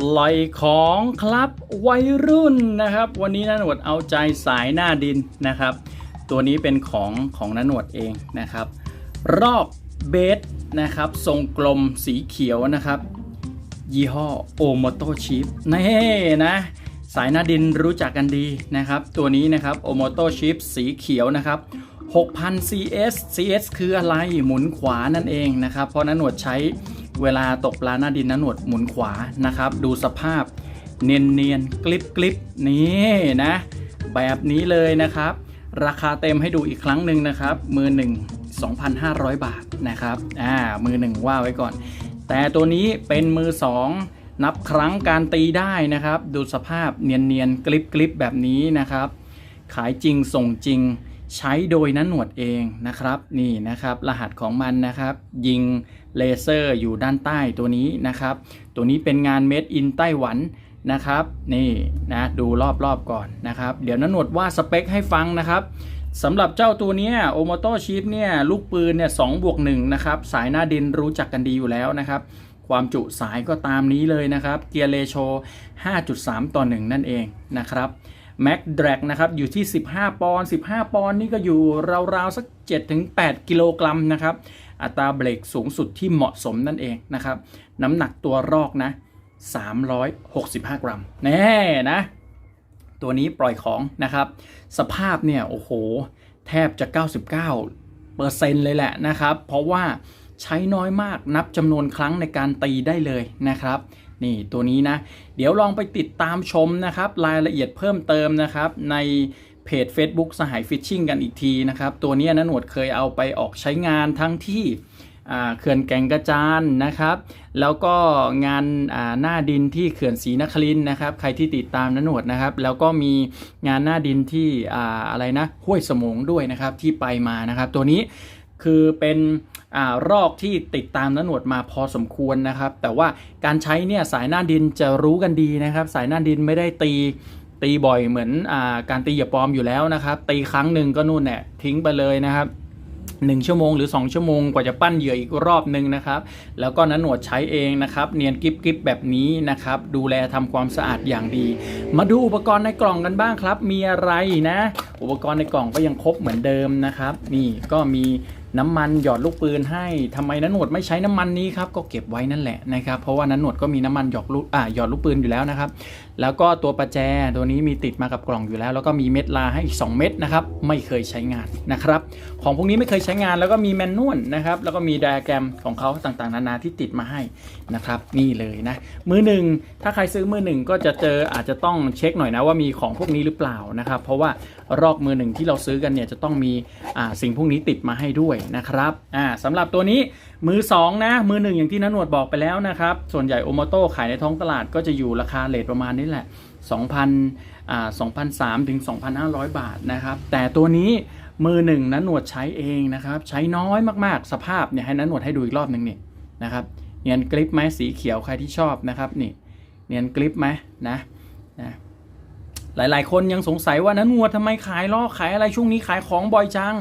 ปล่อยของครับวัยรุ่นนะครับ วันนี้นาหนวดเอาใจสายหน้าดินนะครับ ตัวนี้เป็นของของนาหนวดเองนะครับ รอบเบสนะครับ ทรงกลมสีเขียวนะครับ ยี่ห้อโอโมโตชิปนี่นะสายหน้าดินรู้จักกันดีนะครับ ตัวนี้นะครับโอโมโตชิปสีเขียวนะครับ6,000 CS CS คืออะไรหมุนขวานั่นเองนะครับ เพราะนันหนวดใช้ เวลาตกปลาหน้าดินนันหนวดหมุนขวานะครับ ดูสภาพเนียนเนียนๆกลิบกลิบนี่นะ แบบนี้เลยนะครับ ราคาเต็มให้ดูอีกครั้งหนึ่งนะครับ มือหนึ่ง2,500 บาทนะครับอ่ามือหนึ่งว่าไว้ก่อน แต่ตัวนี้เป็นมือ2นับครั้งการตีได้นะครับ ดูสภาพเนียนๆกลิบกลิบแบบนี้นะครับ ขายจริงส่งจริง ใช้โดยนั้นหนวดเองนะครับนี่นะครับ รหัสของมันนะครับ ยิงเลเซอร์อยู่ด้านใต้ตัวนี้นะครับ ตัวนี้เป็นงานเมดอินไต้หวันนะครับ นี่นะดูรอบๆก่อนนะครับ เดี๋ยวนั้นหนวดว่าสเปคให้ฟังนะครับสำหรับเจ้าตัวนี้โอมโตชิปเนี่ยลูกปืนเนี่ยสบวกหนะครับ สายหน้าดินรู้จักกันดีอยู่แล้วนะครับ ความจุสายก็ตามนี้เลยนะครับ เกียร์เลโช5.3 ต่อ 1 นั่นเองนะครับ แม็กดรกนะครับอยู่ที่ 15 ปอนด์15 ปอนด์นี่ก็อยู่ราวๆ สัก 7-8 กิโลกรัมนะครับ อัตราเบรกสูงสุดที่เหมาะสมนั่นเองนะครับ น้ำหนักตัวรอกนะ 365 กรัม แน่นะ ตัวนี้ปล่อยของนะครับ สภาพเนี่ย โอ้โห แทบจะ 99เปอร์เซ็นต์เลยแหละนะครับ เพราะว่า ใช้น้อยมากนับจำนวนครั้งในการตีได้เลยนะครับ นี่ตัวนี้นะ เดี๋ยวลองไปติดตามชมนะครับ รายละเอียดเพิ่มเติมนะครับ ในเพจ Facebook สหายฟิชชิ่งกันอีกทีนะครับ ตัวนี้นะหนวดเคยเอาไปออกใช้งานทั้งที่เขื่อนแก่งกระจานนะครับ แล้วก็งานาหน้าดินที่เขื่อนศรีนครินนะครับ ใครที่ติดตามนะหนวดนะครับ แล้วก็มีงานหน้าดินที่ออะไรนะห้วยสมงด้วยนะครับที่ไปมานะครับ ตัวนี้คือเป็น รอกที่ติดตามนหนวดมาพอสมควรนะครับ แต่ว่าการใช้เนี่ยสายหน้าดินจะรู้กันดีนะครับ สายหน้าดินไม่ได้ตีตีบ่อยเหมือนอาการตีเหยียบปลอมอยู่แล้วนะครับ ตีครั้งหนึ่งก็นู่นเนี่ยทิ้งไปเลยนะครับ1ชั่วโมงหรือ 2 ชั่วโมงกว่าจะปั้นเหยื่ออีกรอบหนึ่งนะครับ แล้วก็นั้นหนวดใช้เองนะครับ เนียนกิบกิบแบบนี้นะครับ ดูแลทำความสะอาดอย่างดี มาดูอุปกรณ์ในกล่องกันบ้างครับ มีอะไรนะ อุปกรณ์ในกล่องก็ยังครบเหมือนเดิมนะครับ นี่ก็มี น้ำมันหยอดลูกปืนให้ทำไมนันหนวดไม่ใช้น้ำมันนี้ครับก็เก็บไว้นั่นแหละนะครับเพราะว่านันหนวดก็มีน้ำมันหยอดลูกอ่าหยอดลูกปืนอยู่แล้วนะครับ แล้วก็ตัวประแจตัวนี้มีติดมากับกล่องอยู่แล้ว แล้วก็มีเม็ดลาให้อีก 2 เม็ดนะครับไม่เคยใช้งานนะครับ ของพวกนี้ไม่เคยใช้งานแล้วก็มีแมนนวลนะครับแล้วก็มีไดอะแกรมของเขาต่างๆ นานาที่ติดมาให้นะครับนี่เลยนะมือหนึ่งถ้าใครซื้อมือหนึ่งก็จะเจออาจจะต้องเช็คหน่อยนะว่ามีของพวกนี้หรือเปล่านะครับเพราะว่ารอกมือหนึ่งที่เราซื้อกันเนี่ยจะต้องมีอ่าสิ่งพวกนี้ติดมาให้ด้วยนะครับอ่าสำหรับตัวนี้มือสองนะ มือหนึ่งอย่างที่นันหนวดบอกไปแล้วนะครับ ส่วนใหญ่โอโมโต้ขายในท้องตลาดก็จะอยู่ราคาเลทประมาณนี้แหละ 2,000อ่า2,003ถึง 2,500 บาทนะครับ แต่ตัวนี้มือหนึ่งนั้นหนวดใช้เองนะครับ ใช้น้อยมากๆ สภาพเนี่ยให้นั้นหนวดให้ดูอีกรอบหนึ่งนี่นะครับเนียนกริปไหมสีเขียวใครที่ชอบนะครับนี่เนียนกริปไหมนะนะหลายๆ คนยังสงสัยว่านั้นหนวดทำไมขายล้อขายอะไรช่วงนี้ขายของบ่อยจัง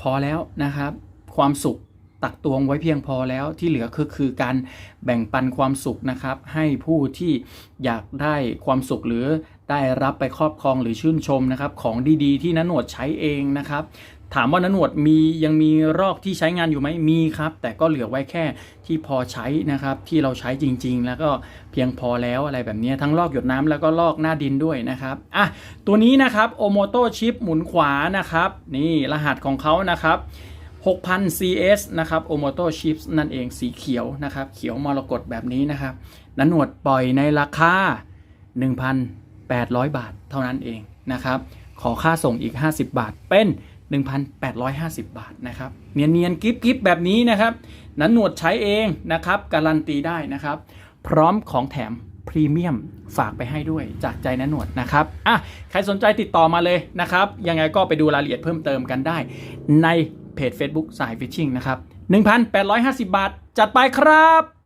พอแล้วนะครับ ความสุขตักตวงไว้เพียงพอแล้วที่เหลือคือคือการแบ่งปันความสุขนะครับ ให้ผู้ที่อยากได้ความสุขหรือได้รับไปครอบครองหรือชื่นชมนะครับ ของดีๆ ที่นันหนวดใช้เองนะครับ ถามว่านันหนวดมียังมีรอกที่ใช้งานอยู่ไหมมีครับ แต่ก็เหลือไว้แค่ที่พอใช้นะครับ ที่เราใช้จริง ๆ แล้วก็เพียงพอแล้วอะไรแบบนี้ทั้งลอกหยดน้ำแล้วก็ลอกหน้าดินด้วยนะครับอะตัวนี้นะครับโอโมโตชิปหมุนขวานะครับ นี่รหัสของเขานะครับ6,000 CS นะครับ Omoto Chips นั่นเองสีเขียวนะครับ เขียวมรกตแบบนี้นะครับนันหนวดปล่อยในราคา 1,800 บาทเท่านั้นเองนะครับ ขอค่าส่งอีก 50 บาทเป็น 1,850 บาทนะครับเนียนๆกิฟกิฟแบบนี้นะครับนันหนวดใช้เองนะครับการันตีได้นะครับ พร้อมของแถมพรีเมียมฝากไปให้ด้วยจากใจนันหนวดนะครับอะใครสนใจติดต่อมาเลยนะครับ ยังไงก็ไปดูรายละเอียดเพิ่มเติมกันได้ ในเพจ Facebook สายฟิชชิงนะครับ 1,850 บาท จัดไปครับ